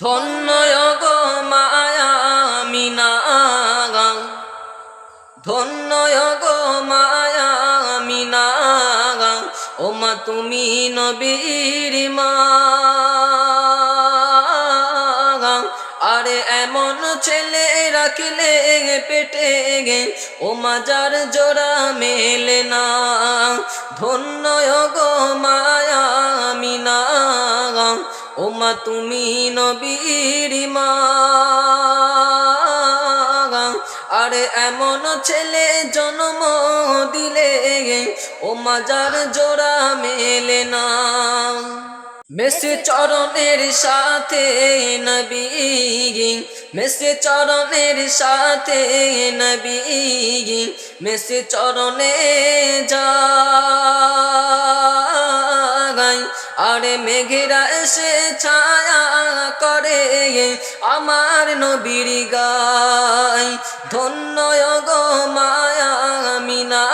ধন্য গো মায়া মিনা ধন্য গো মায়া মিনা ও মা তুমি নবীর মা আরে এমন ছেলে রাখিলে পেটে গে। ও মাজার জোড়া মেলে না। ধন্য গো ও মা তুমি নবীর মা আরে, এমন ছেলে জন্ম দিলে ও মাজার জোড়া মেলে না। মেসে চরণের সাথে নবী, মেসে চরণের সাথে নবী, মেসে চরণে যাই আরে মেঘেরা এসে ছায়া করে। আমার নবীর গাই, ধন্য গো মায়া মিনা।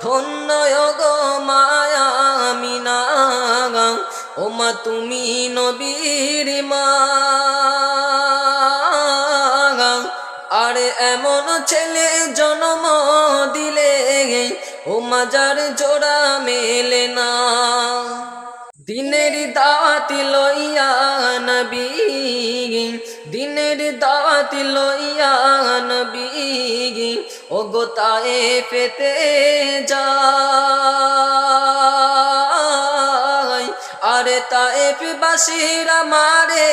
ধন্য গো মায়া মিনা। ও মা তুমি নবীর মা। আরে এমন ছেলে জন্ম দিলে ও মাজার জোড়া মেলে না। দিনের দাওয়াতি লইয়া নবী, দিনের দাওয়াতি লইয়া নবী ও গোতায়ে পেতে যায়। আরে তাইফ বাসিরা মারে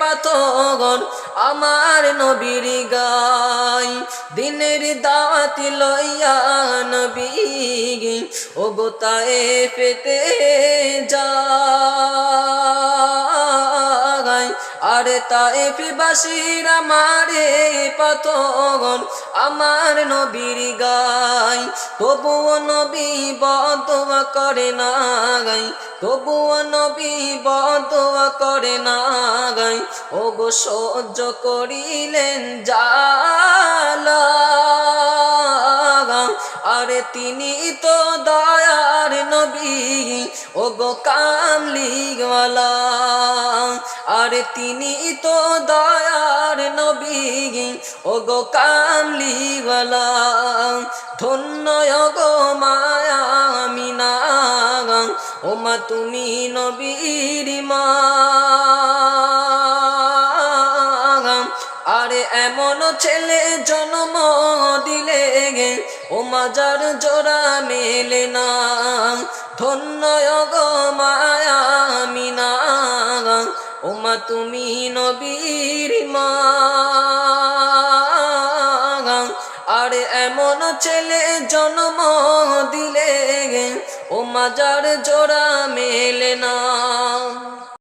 পাথর, আমার নবীর গাই দিনের দাওয়াতি লইয়া নবী ও গোতায়ে পেতে যায়। আরে তাইফ বাসিরা মারে পাথর আমার নবীর গাই তবুও নবী বদোয়া করে না গাই তবুও নবী বদোয়া করে না গাই ও গো সহ্য করিলেন জালা আরে তিনি তো দয়ার নবী। ও গো কামলিওয়ালা। আরে তিনি তো দয়ার নবী। ও গো কামলিওয়ালা। ধন্য গো মায়া মিনা। ও মা তুমি নবীর মা। আরে এমন ছেলে জন্ম গে ও মাজার জোড়া মেলে না, ধন্য গো মায়া মিনা, ও মা তুমি নবীর মা। আরে এমন ছেলে জন্ম দিলে গে ও মাজার জোড়া মেলে না।